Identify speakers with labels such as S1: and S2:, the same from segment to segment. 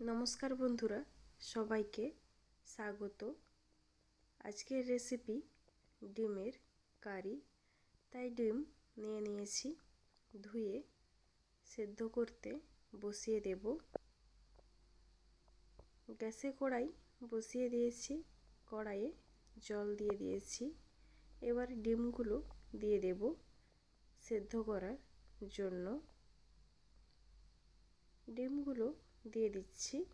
S1: নমস্কার বন্ধুরা, সবাইকে স্বাগত। আজকের রেসিপি ডিমের কারি। তাই ডিম নিয়ে নিয়েছি, ধুয়ে সেদ্ধ করতে বসিয়ে দেব। গ্যাসে কড়াই বসিয়ে দিয়েছি, কড়াইয়ে জল দিয়ে দিয়েছি। এবার ডিমগুলো দিয়ে দেব সেদ্ধ করার জন্য। ডিমগুলো দিয়ে দিচ্ছি।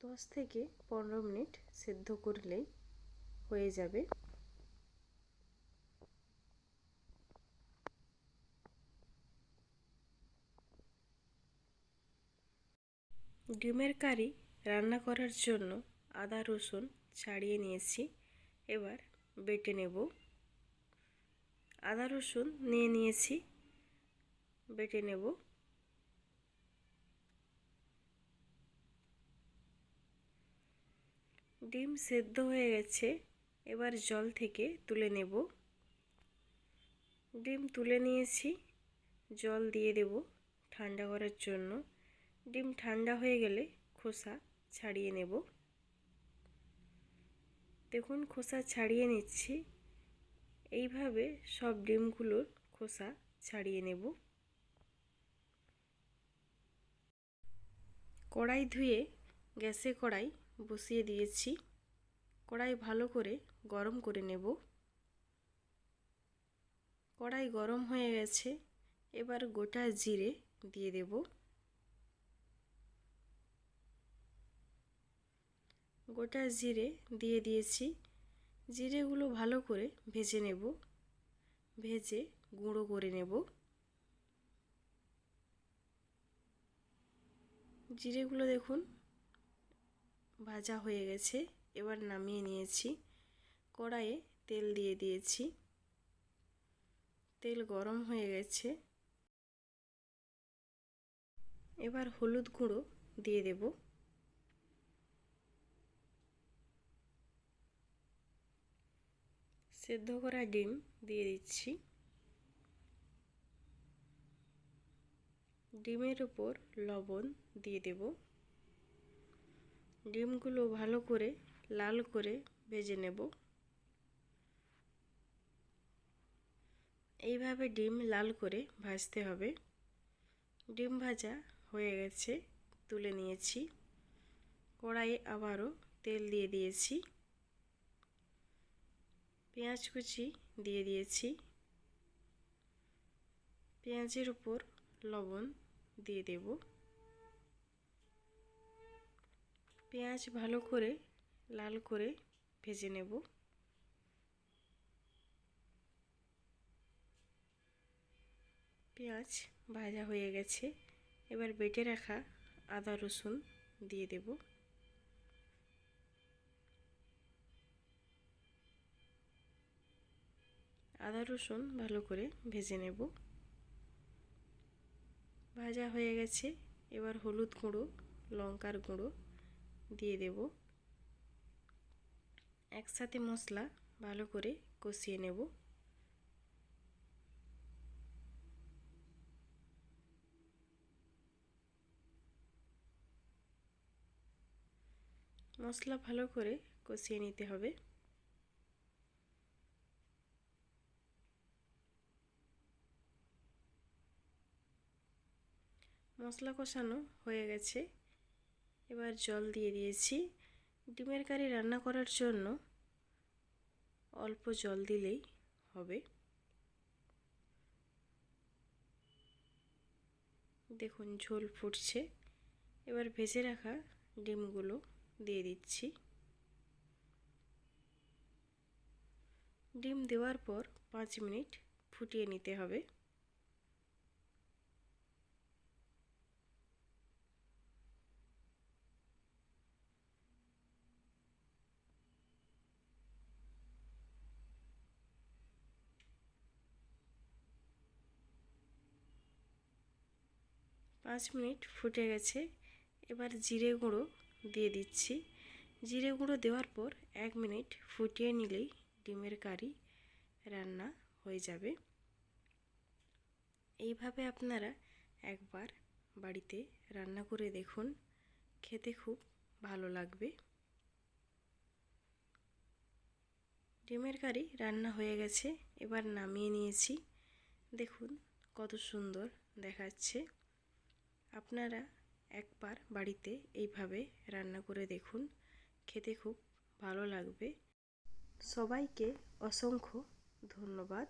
S1: দশ থেকে পনেরো মিনিট সেদ্ধ করলেই হয়ে যাবে। ডিমের কারি রান্না করার জন্য আদা, রসুন ছাড়িয়ে নিয়েছি। এবার বেটে নেব। আদা, রসুন নিয়ে নিয়েছি। বেটে নেব। ডিম সেদ্ধ হয়ে গেছে, এবার জল থেকে তুলে নেব। ডিম তুলে নিয়েছি, জল দিয়ে দেব ঠান্ডা করার জন্য। ডিম ঠান্ডা হয়ে গেলে খোসা ছাড়িয়ে নেব। দেখুন, খোসা ছাড়িয়ে নিচ্ছি। এইভাবে সব ডিমগুলোর খোসা ছাড়িয়ে নেব। কড়াই ধুয়ে গ্যাসে কড়াই বসিয়ে দিয়েছি। কড়াই ভালো করে গরম করে নেব। কড়াই গরম হয়ে গেছে। এবার গোটা জিরে দিয়ে দেব। গোটা জিরে দিয়ে দিয়েছি। জিরেগুলো ভালো করে ভেজে নেব। ভেজে গুঁড়ো করে নেব। জিরেগুলো দেখুন ভাজা হয়ে গেছে। এবার নামিয়ে নিয়েছি। কড়াইয়ে তেল দিয়ে দিয়েছি। তেল গরম হয়ে গেছে। এবার হলুদ গুঁড়ো দিয়ে দেব। সেদ্ধ করা ডিম দিয়ে দিচ্ছি। ডিমের উপর লবণ দিয়ে দেব। ডিমগুলো ভালো করে লাল করে ভেজে নেব। এইভাবে ডিম লাল করে ভাজতে হবে। ডিম ভাজা হয়ে গেছে, তুলে নিয়েছি। কড়াইয়ে আবারও তেল দিয়ে দিয়েছি। পেঁয়াজ কুচি দিয়ে দিয়েছি। পেঁয়াজের উপর লবণ দিয়ে দেব। পেঁয়াজ ভালো করে লাল করে ভেজে নেব। পেঁয়াজ ভাজা হয়ে গেছে। এবার বেটে রাখা আদা রসুন দিয়ে দেব। আদা রসুন ভালো করে ভেজে নেব। ভাজা হয়ে গেছে। এবার হলুদ গুঁড়ো, লঙ্কার গুঁড়ো দিয়ে দেব। একসাথে মশলা ভালো করে কষিয়ে নেব। মশলা ভালো করে কষিয়ে নিতে হবে। মশলা কষানো হয়ে গেছে। এবার জল দিয়ে দিয়েছি। ডিমের কারি রান্না করার জন্য অল্প জল দিলেই হবে। দেখুন, ঝোল ফুটছে। এবার ভেজে রাখা ডিমগুলো দিয়ে দিচ্ছি। ডিম দেওয়ার পর পাঁচ মিনিট ফুটিয়ে নিতে হবে। পাঁচ মিনিট ফুটে গেছে। এবার জিরে গুঁড়ো দিয়ে দিচ্ছি। জিরে গুঁড়ো দেওয়ার পর এক মিনিট ফুটিয়ে নিলেই ডিমের কারি রান্না হয়ে যাবে। এইভাবে আপনারা একবার বাড়িতে রান্না করে দেখুন। খেতে খুব ভালো লাগবে। ডিমের কারি রান্না হয়ে গেছে। এবার নামিয়ে নিয়েছি। দেখুন কত সুন্দর দেখাচ্ছে। আপনারা একবার বাড়িতে এইভাবে রান্না করে দেখুন। খেতে খুব ভালো লাগবে। সবাইকে অসংখ্য ধন্যবাদ।